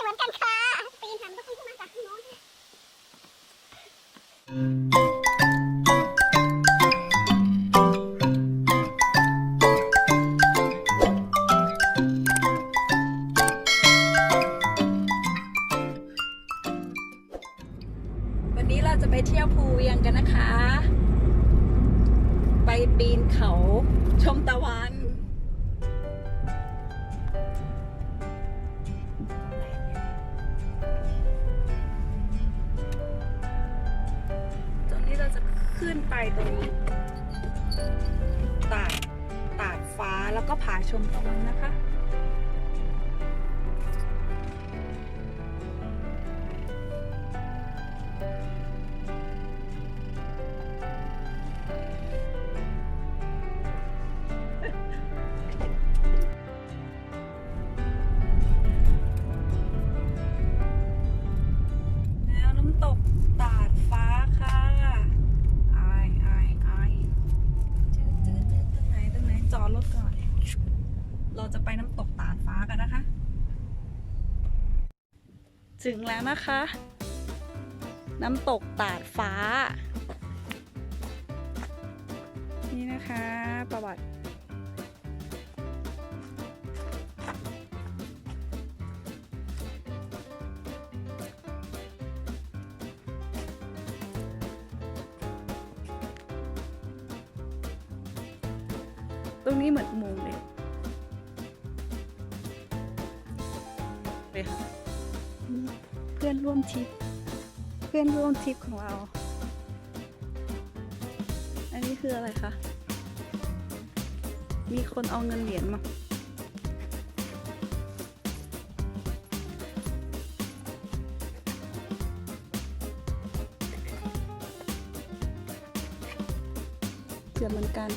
เหมือนกันค่ะ ชมตะวันนะคะ ถึงแล้วนะคะ น้ำตกตาดฟ้า นี่นะคะ ประวัติ ตรงนี้เหมือนอุโมงค์เลยเลย ร่วมทริป เพื่อนร่วมทริปของเรา อันนี้คืออะไรคะ มีคนเอาเงินเหรียญมาเกือบเหมือนกัน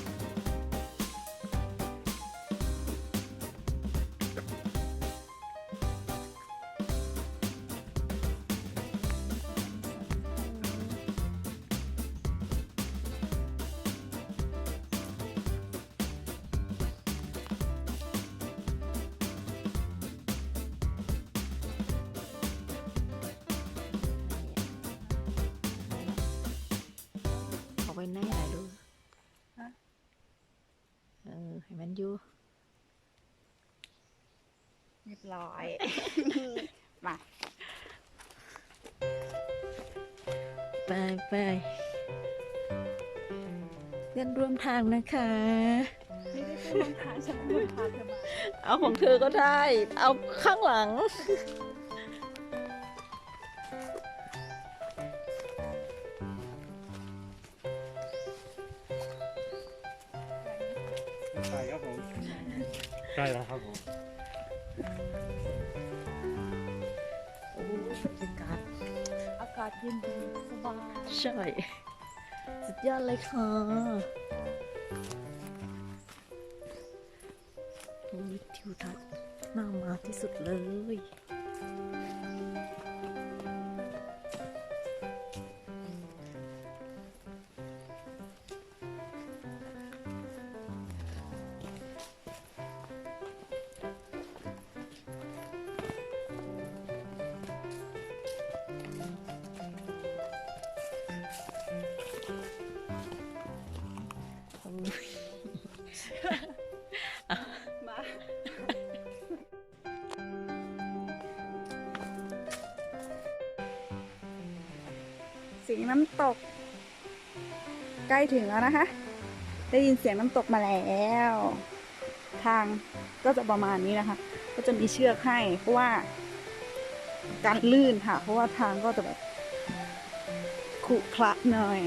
อให้มันอยู่ เรียบร้อย มาไปไปเพื่อนร่วมทางนะคะ ไม่ได้ร่วมทางฉันร่วมทางเธอมา เอาของเธอก็ได้ เอาข้างหลัง โอ้บรรยากาศอากาศเย็นดีสบายใช่ สุดยอดเลยค่ะนี่ทิวทัศน์น่ามาที่สุดเลย น้ำตก ใกล้ถึงแล้วนะคะ ได้ยินเสียงน้ำตกมาแล้ว ทางก็จะประมาณนี้นะคะ ก็จะมีเชือกให้ เพราะว่าการลื่นค่ะ เพราะว่าทางก็จะแบบขรุขระหน่อย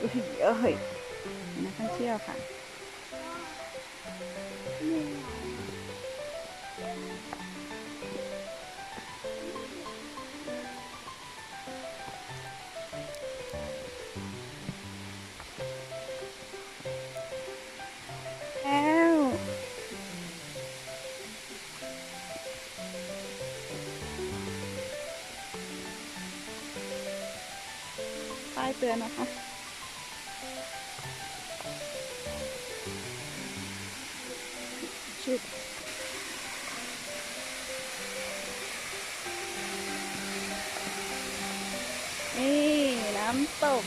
อุ้ยเอ้ยนักท่องเที่ยวค่ะ เตือนนะคะชชุบนี่น้ำตก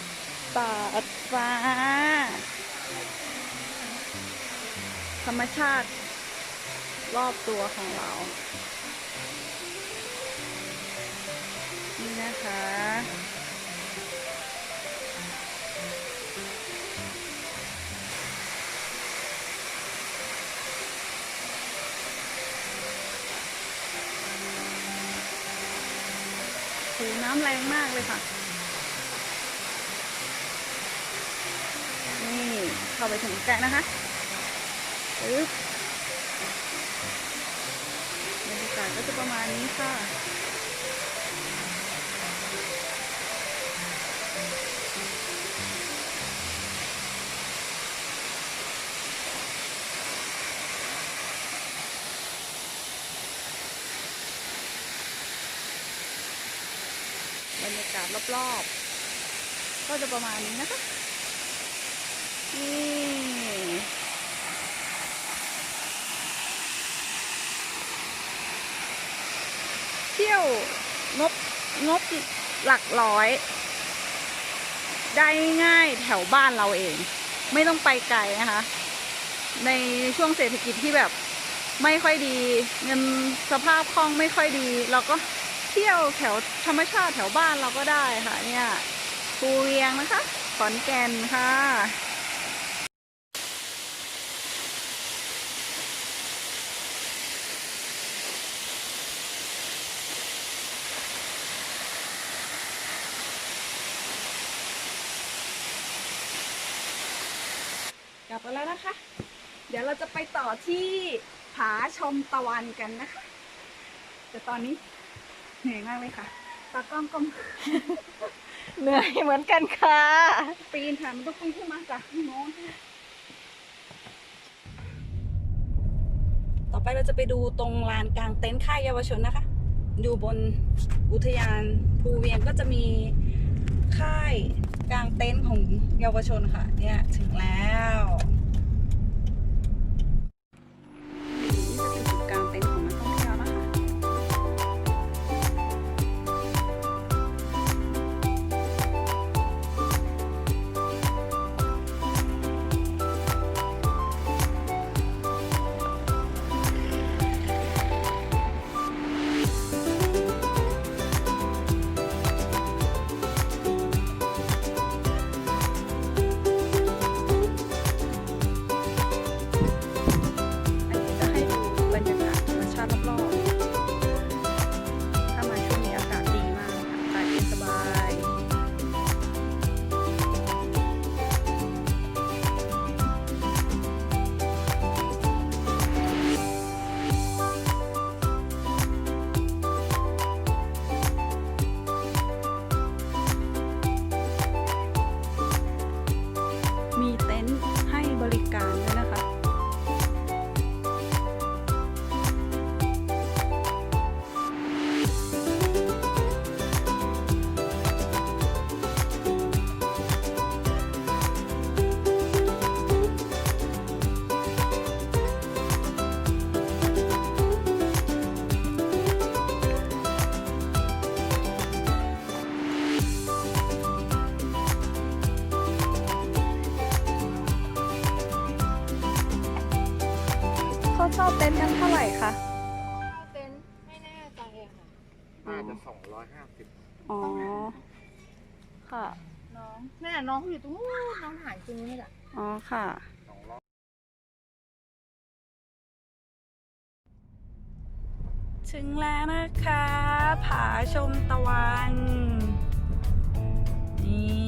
ตาดฟ้า ธรรมชาติรอบตัวของเรา หน้ำแรงมากเลยค่ะ นี่เข้าไปถึงแกะนะคะปึ๊บบรรยากาศก็จะประมาณนี้ค่ะ รยากาศรอบๆ ก็จะประมาณนี้นะคะ นี่เที่ยวงบงบหลักร้อย ได้ง่ายแถวบ้านเราเอง ไม่ต้องไปไกลนะคะ ในช่วงเศรษฐกิจที่แบบไม่ค่อยดี เงินสภาพคล่องไม่ค่อยดี เราก็ เที่ยวแถวธรรมชาติแถวบ้านเราก็ได้ค่ะ เนี่ยภูเวียงนะคะขอนแก่นค่ะกลับมาแล้วนะคะ เดี๋ยวเราจะไปต่อที่ผาชมตะวันกันนะคะ แต่ตอนนี้ เหนื่อยมากเลยค่ะตากล้องก็เหนื่อยเหมือนกันค่ะ ปีนค่ะมันต้องปีนขึ้นมาจากข้างโน้นต่อไปเราจะไปดูตรงลานกลางเต็นท์ค่ายเยาวชนนะคะ อยู่บนอุทยานภูเวียงก็จะมีค่ายกลางเต็นท์ของเยาวชนค่ะ เนี่ยถึงแล้ว เขาเช่าเต็นท์กันเท่าไหร่คะเต็นท์ไม่แน่ใจอะค่ะ น่าจะสองร้อยห้าสิบอ๋อ ค่ะ น้องนั่นน่ะน้องเขาอยู่ตรงนู้นน้องหายตรงนี้แหละอ๋อ ค่ะ สองร้อยถึงแล้วนะคะ ผาชมตะวัน นี่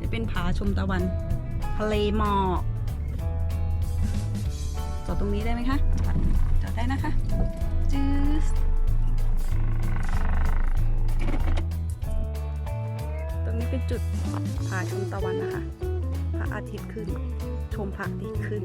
จะเป็นผาชมตะวัน ทะเลหมอก จอดตรงนี้ได้ไหมคะจอดได้นะคะจื๊สตรงนี้เป็นจุดผาชมตะวันนะคะพระอาทิตย์ขึ้น ชมพระอาทิตย์ขึ้น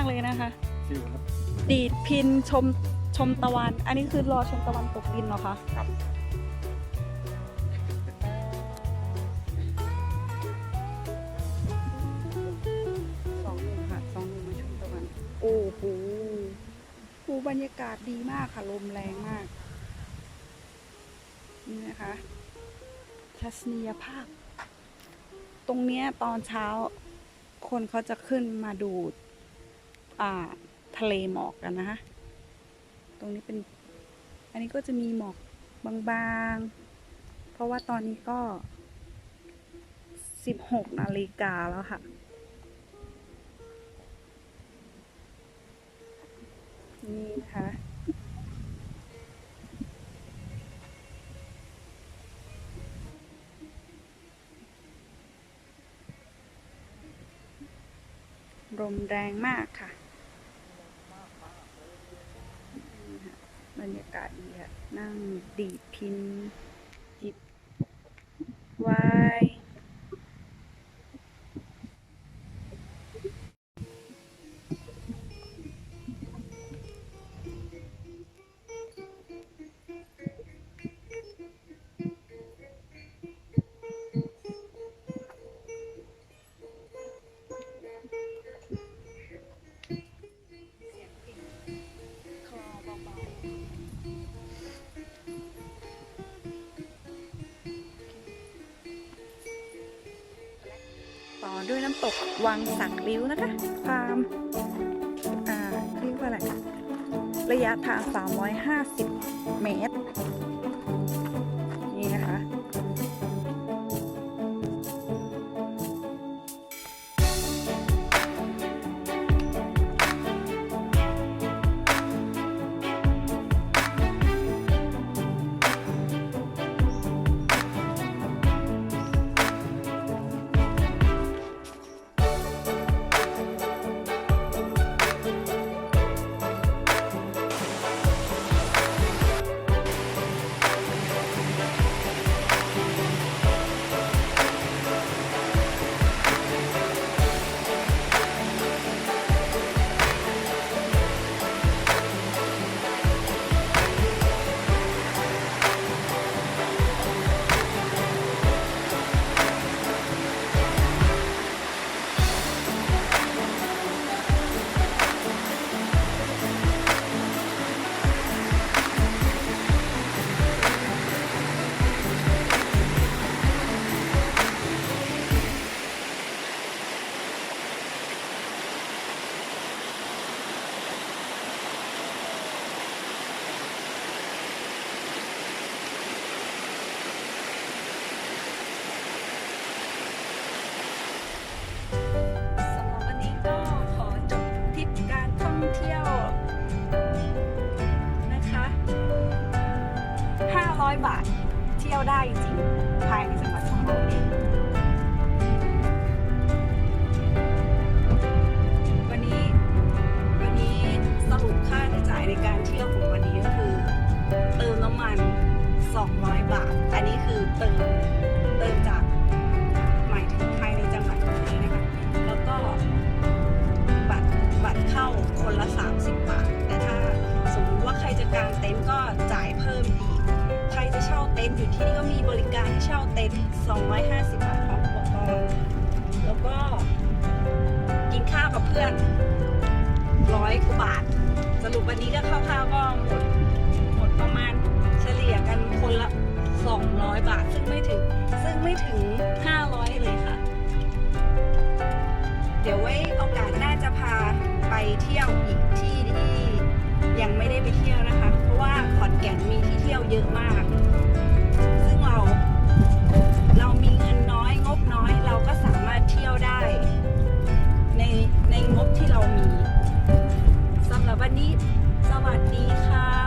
ากเลยนะคะ ชิวครับดีดพินชมชมตะวัน อันนี้คือรอชมตะวันตกดินเหรอคะ ครับสองหนึ่งค่ะสองหนึ่งมาชมตะวัน โอ้โหโอ้บรรยากาศดีมากค่ะ ลมแรงมาก นี่นะคะทัศนียภาพ ตรงเนี้ยตอนเช้า คนเขาจะขึ้นมาดูอ่า ทะเลหมอกกันนะคะ ตรงนี้เป็น อันนี้ก็จะมีหมอกบางๆ เพราะว่าตอนนี้ก็ 16 นาฬิกาแล้วค่ะ นี่นะคะลมแรงมากค่ะนี่ค่ะ บรรยากาศดีค่ะนั่งดีดพิน วังสักริ้วนะคะ ความเรียกว่าอะไรระยะทาง 350 เมตร 500 บาท เที่ยวได้จริงภายในจังหวัดของเราเองวันนี้วันนี้สรุปค่าใช้จ่ายในการเที่ยวของวันนี้ก็คือ เติมน้ำมัน 200 บาท อันนี้คือเติม ต็นท์อยู่ที่นี่ก็มีบริการให้เช่าเต็นท์250 บาทพร้อมอุปกรณ์แล้วก็กินข้าวกับเพื่อนร้อยกว่าบาท สรุปวันนี้ก็คร่าวๆก็หมดหมดประมาณเฉลี่ยกันคนละ 200 บาท ซึ่งไม่ถึงซึ่งไม่ถึง 500 เลยค่ะ เดี๋ยวไว้โอกาสหน้าจะพาไปเที่ยวอีกที่ที่ยังไม่ได้ไปเที่ยวนะคะเพราะ ว่าขอนแก่นมีที่เที่ยวเยอะมาก ซึ่งเราเรามีเงินน้อยงบน้อยเราก็สามารถเที่ยวได้ ในในงบที่เรามีสำหรับวันนี้ สวัสดีค่ะ